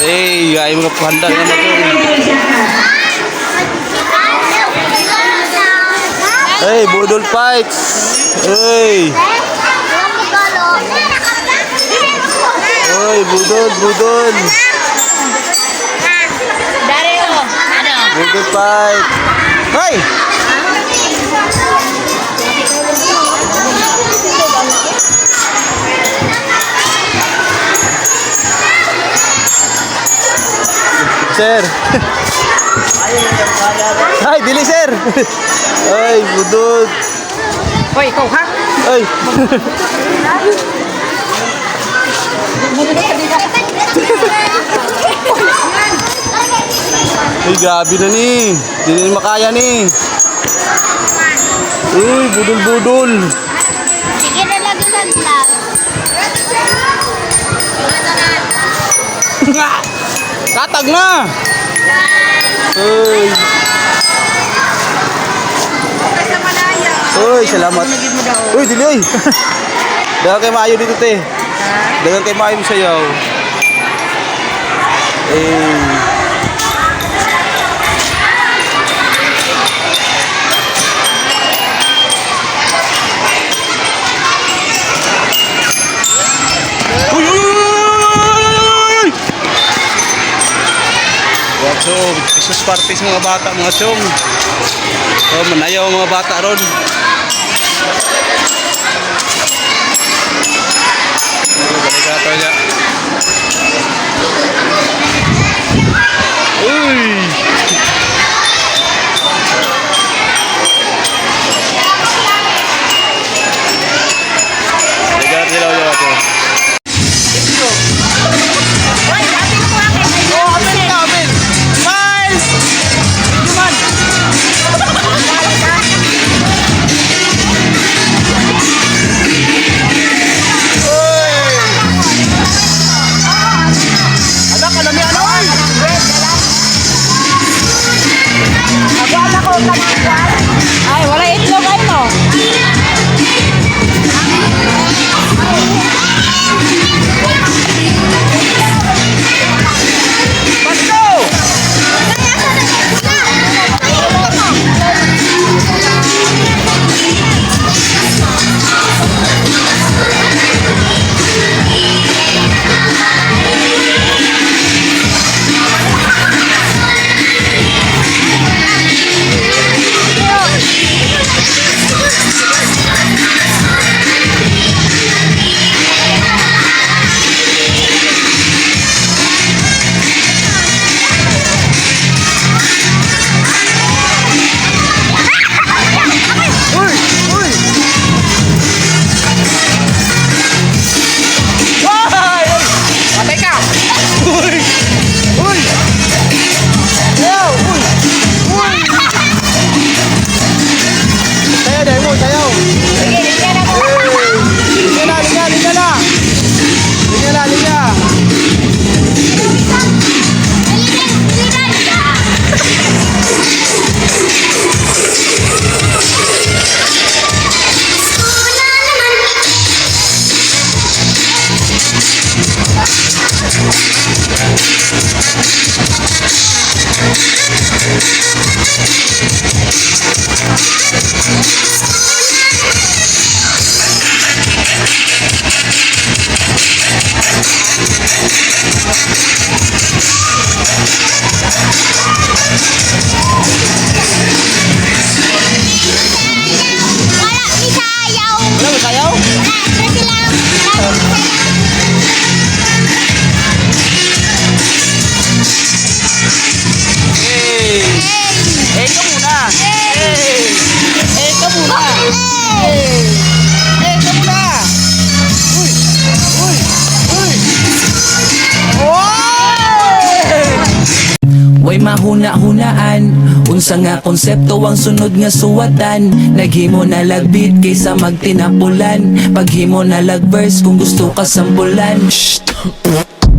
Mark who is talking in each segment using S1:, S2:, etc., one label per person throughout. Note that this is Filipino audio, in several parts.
S1: Eh, ay mga handa nga na to. Hey, budol fights. Hey. Hey, budol, budol.
S2: Dario, ano?
S1: Budol fight. Hey! Sir. Ay, dili sir. Ay, budol.
S2: Hoy, ikaw ha?
S1: Ay. Ay, grabe na ni. Hindi na makaya ni. Uy, budol-budol. Katag na. Uy. Uy, salamat. Uy, dili oy. Dagan kay maayo dito te. Dagan kay maayo sayaw. Eh. Chong, Jesus parties mga bata mga chong. Oh, manayaw mga bata ron.
S2: Ay, wala itlog ay
S1: Uy! Uy! Sayaw! Uy! Uy! Sayaw dahil mo, sayaw!
S2: Sige, bigyan ako.
S1: Hey! Linya na, linya, linya na! Linya na, linya!
S3: Wala,
S1: Thank
S4: you. Mahuna-hunaan Unsa nga konsepto ang sunod nga suwatan Naghimo na lagbit kaysa magtinapulan Paghimo na lagverse kung gusto ka sampulan Shh!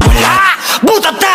S4: Wala! Butat na!